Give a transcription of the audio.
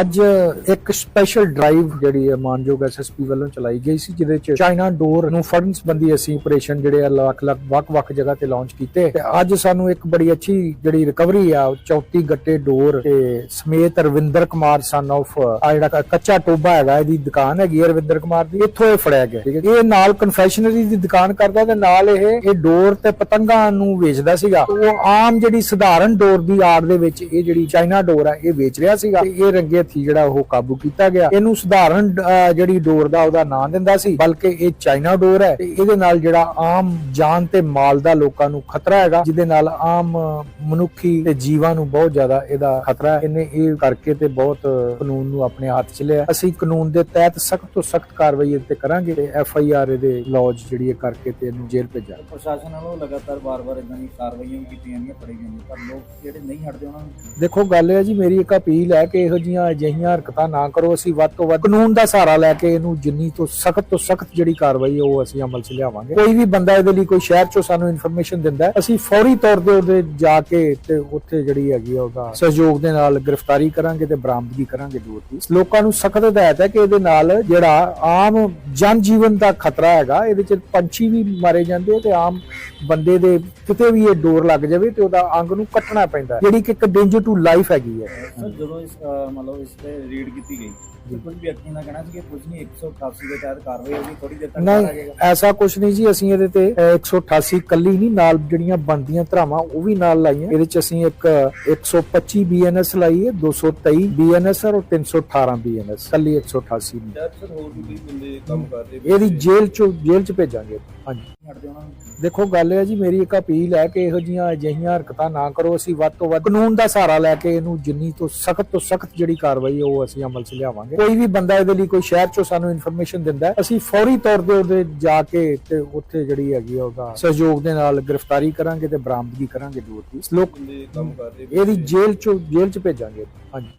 ਅੱਜ ਇੱਕ special drive ਜਿਹੜੀ ਹੈ ਮਾਨਯੋਗ ਐਸਐਸਪੀ ਵੱਲੋਂ ਚਲਾਈ ਗਈ ਸੀ, ਜਿਹਦੇ ਚ ਚਾਈਨਾ ਡੋਰ ਨੂੰ ਫੜਨ ਸੰਬੰਧੀ ਅਸੀਂ ਆਪਰੇਸ਼ਨ ਜਿਹੜੇ ਆ ਲੱਖ ਲੱਖ ਵੱਖ-ਵੱਖ ਜਗ੍ਹਾ ਤੇ ਲਾਂਚ ਕੀਤੇ। ਤੇ ਅੱਜ ਸਾਨੂੰ ਇੱਕ ਬੜੀ ਅੱਛੀ ਜਿਹੜੀ ਰਿਕਵਰੀ ਆ 34 ਗੱਟੇ ਡੋਰ ਤੇ ਸਮੇਤ ਰਵਿੰਦਰ ਕੁਮਾਰ ਸਨ of, ਆ ਜਿਹੜਾ ਕੱਚਾ ਟੋਬਾ ਹੈਗਾ, ਇਹਦੀ ਦੁਕਾਨ ਹੈਗੀ ਹੈ ਰਵਿੰਦਰ ਕੁਮਾਰ ਦੀ, ਇੱਥੋਂ ਇਹ ਫੜਿਆ ਗਿਆ, ਠੀਕ ਹੈ ਇਹ ਨਾਲ ਕਨਫੈਕਸ਼ਨਰੀ ਦੀ ਦੁਕਾਨ ਕਰਦਾ ਤੇ ਨਾਲ ਇਹ ਇਹ ਡੋਰ ਤੇ ਪਤੰਗਾਂ ਨੂੰ ਵੇਚਦਾ ਸੀਗਾ। ਉਹ ਆਮ ਜਿਹੜੀ ਸਧਾਰਨ ਡੋਰ ਦੀ ਆੜ ਦੇ ਵਿੱਚ ਇਹ ਜਿਹੜੀ ਚਾਈਨਾ ਡੋਰ ਆ, ਇਹ ਵੇਚ ਰਿਹਾ ਸੀਗਾ। ਇਹ ਰੰਗੇ ਹੱਥੀ ਜਿਹੜਾ ਉਹ ਕਾਬੂ ਕੀਤਾ ਗਿਆ। ਇਹਨੂੰ ਸਧਾਰਨ ਜਿਹੜੀ ਡੋਰ ਦਾ ਉਹਦਾ ਨਾਂ ਦਿੰਦਾ ਸੀ ਬਲਕਿ ਇਹ ਚਾਈਨਾ ਡੋਰ ਹੈ। ਤੇ ਇਹਦੇ ਨਾਲ ਜਿਹੜਾ ਆਮ ਜਾਨ ਤੇ ਮਾਲ ਦਾ ਲੋਕਾਂ ਨੂੰ ਖਤਰਾ ਹੈਗਾ ਜਿਹਦੇ ਨਾਲ ਆਮ ਮਨੁੱਖੀ ਤੇ ਜੀਵਾਂ ਨੂੰ ਬਹੁਤ ਜ਼ਿਆਦਾ ਇਹਦਾ ਖਤਰਾ ਹੈ। ਇਹਨੇ ਇਹ ਕਰਕੇ ਤੇ ਬਹੁਤ ਕਾਨੂੰਨ ਨੂੰ ਆਪਣੇ ਹੱਥ 'ਚ ਲਿਆ। ਅਸੀਂ ਕਾਨੂੰਨ ਦੇ ਤਹਿਤ ਸਖਤ ਤੋਂ ਸਖਤ ਕਾਰਵਾਈ ਇਹਦੇ ਤੇ ਕਰਾਂਗੇ ਤੇ ਐਫ ਆਈ ਆਰ ਇਹਦੇ ਲੌਜ ਜਿਹੜੀ ਇਹ ਕਰਕੇ ਤੇ ਇਹਨੂੰ ਜੇਲ੍ਹ ਭੇਜਾਂਗੇ। ਪ੍ਰਸ਼ਾਸਨ ਵੱਲੋਂ ਲਗਾਤਾਰ ਵਾਰ-ਵਾਰ ਇਦਾਂ ਦੀ ਕਾਰਵਾਈਆਂ ਕੀਤੀਆਂ ਜਾਂਦੀਆਂ ਫੜੇ ਜਾਂਦੇ ਪਰ ਲੋਕ ਜਿਹੜੇ ਨਹੀਂ ਹਟਦੇ ਉਹਨਾਂ ਨੂੰ ਦੇਖੋ ਗੱਲ ਇਹ ਹੈ ਜੀ ਮੇਰੀ ਇੱਕ ਅਪੀਲ ਹੈ ਕਿ ਇਹੋ ਜੀਆਂ ਅਜਿਹੀਆਂ ਹਰਕਤਾਂ ਨਾ ਕਰੋ, ਅਸੀਂ ਵੱਧ ਤੋਂ ਵੱਧ ਕਾਨੂੰਨ ਦਾ ਸਹਾਰਾ ਲੈ ਕੇ ਇਹਨੂੰ ਜਿੰਨੀ ਤੋਂ ਸਖਤ ਤੋਂ ਸਖਤ ਜਿਹੜੀ ਕਾਰਵਾਈ ਹੈ, ਉਹ ਅਸੀਂ ਅਮਲ 'ਚ ਲਿਆਵਾਂਗੇ। ਕੋਈ ਵੀ ਬੰਦਾ ਇਹਦੇ ਲਈ ਕੋਈ ਸ਼ਹਿਰ 'ਚੋਂ ਸਾਨੂੰ ਇਨਫੋਰਮੇਸ਼ਨ ਦਿੰਦਾ ਹੈ, ਅਸੀਂ ਫੌਰੀ ਤੌਰ ਤੇ ਉਹਦੇ ਜਾ ਕੇ ਤੇ ਉੱਥੇ ਜਿਹੜੀ ਹੈਗੀ ਉਹਦਾ ਸਹਿਯੋਗ ਦੇ ਨਾਲ ਗ੍ਰਿਫਤਾਰੀ ਕਰਾਂਗੇ ਤੇ ਬਰਾਮਦਗੀ ਕਰਾਂਗੇ ਦੂਰ ਦੀ ਲੋਕਾਂ ਨੂੰ ਸਖਤ ਹਦਾਇਤ ਹੈ ਕਿ ਇਹਦੇ ਨਾਲ ਜਿਹੜਾ ਆਮ ਜਨ ਜੀਵਨ ਦਾ ਖਤਰਾ ਹੈਗਾ, ਇਹਦੇ 'ਚ ਪੰਛੀ ਵੀ ਮਾਰੇ ਜਾਂਦੇ ਤੇ ਆਮ ਬੰਦੇ ਦੇ ਕਿਤੇ ਵੀ ਇਹ ਡੋਰ ਲੱਗ ਜਾਵੇ ਤੇ ਉਹਦਾ ਅੰਗ ਨੂੰ ਕੱਟਣਾ ਪੈਂਦਾ ਜਿਹੜੀ ਕਿ ਇੱਕ ਡੇਂਜਰ ਟੂ ਲਾਈਫ ਹੈਗੀ ਹੈ। ਜਦੋਂ ਇਸ ਮਤਲਬ ਇਸ ਤੇ ਰੀਡ ਕੀਤੀ ਗਈ। ਤੇ ਕੁਝ ਵਿਅਕਤੀਆਂ ਦਾ ਕਹਿਣਾ ਸੀ ਕਿ ਕੁਝ ਨਹੀਂ 188 ਦੇ ਤਹਿਤ ਕਾਰਵਾਈ ਹੋਗੀ ਥੋੜੀ ਦੇਰ ਤੱਕ ਨਹੀਂ ਐਸਾ ਕੁਝ ਨਹੀਂ ਜੀ ਅਸੀਂ ਇਹਦੇ ਤੇ ਅਹ, 188 ਕੱਲੀ ਨਹੀਂ ਨਾਲ ਜਿਹੜੀਆਂ ਬਣਦੀਆਂ ਧਰਾਵਾਂ ਉਹ ਵੀ ਨਾਲ ਲਾਈਆਂ। ਇਹਦੇ ਚ ਅਸੀਂ ਇੱਕ 125 ਬੀਐਨਐਸ ਲਾਈ ਹੈ 223 ਬੀਐਨਐਸ ਔਰ 318 ਬੀਐਨਐਸ ਕੱਲੀ 188 ਨਹੀਂ। ਯਾਰ ਸਰ ਹੋਰ ਵੀ ਕਈ ਬੰਦੇ ਕੰਮ ਕਰ ਰਹੇ ਇਹਦੀ ਜੇਲ੍ਹ ਚ ਜੇਲ੍ਹ ਚ ਭੇਜਾਂਗੇ। ਹਾਂਜੀ। ਦੇਖੋ ਗੱਲ ਇਹ ਹੈ ਜੀ ਮੇਰੀ ਇੱਕ ਅਪੀਲ ਹੈ ਕਿ ਇਹੋ ਜੀਆਂ ਅਜਿਹੀਆਂ ਹਰਕਤਾਂ ਨਾ ਕਰੋ। ਅਸੀਂ ਵੱਧ ਤੋਂ ਵੱਧ ਕਾਨੂੰਨ ਦਾ ਸਹਾਰਾ ਲੈ ਕੇ ਇਹਨੂੰ ਜਿੰਨੀ ਤੋਂ ਸਖਤ ਤੋਂ ਸਖਤ ਜਿਹੜੀ ਕਾਰਵਾਈ ਉਹ ਅਸੀਂ ਅਮਲ 'ਚ ਲਿਆਵਾਂਗੇ। ਕੋਈ ਵੀ ਬੰਦਾ ਇਹਦੇ ਲਈ ਕੋਈ ਸ਼ਹਿਰ 'ਚੋਂ ਸਾਨੂੰ ਇਨਫੋਰਮੇਸ਼ਨ ਦਿੰਦਾ ਅਸੀਂ ਫੌਰੀ ਤੌਰ ਤੇ ਉਹਦੇ ਜਾ ਕੇ ਤੇ ਉੱਥੇ ਜਿਹੜੀ ਹੈਗੀ ਉਹਦਾ ਸਹਿਯੋਗ ਦੇ ਨਾਲ ਗ੍ਰਿਫਤਾਰੀ ਕਰਾਂਗੇ ਤੇ ਬਰਾਮਦਗੀ ਕਰਾਂਗੇ ਦੂਰ ਦੀ ਲੋਕ ਇਹਦੀ ਜੇਲ੍ਹ 'ਚੋਂ ਜੇਲ੍ਹ 'ਚ ਭੇਜਾਂਗੇ। ਹਾਂਜੀ।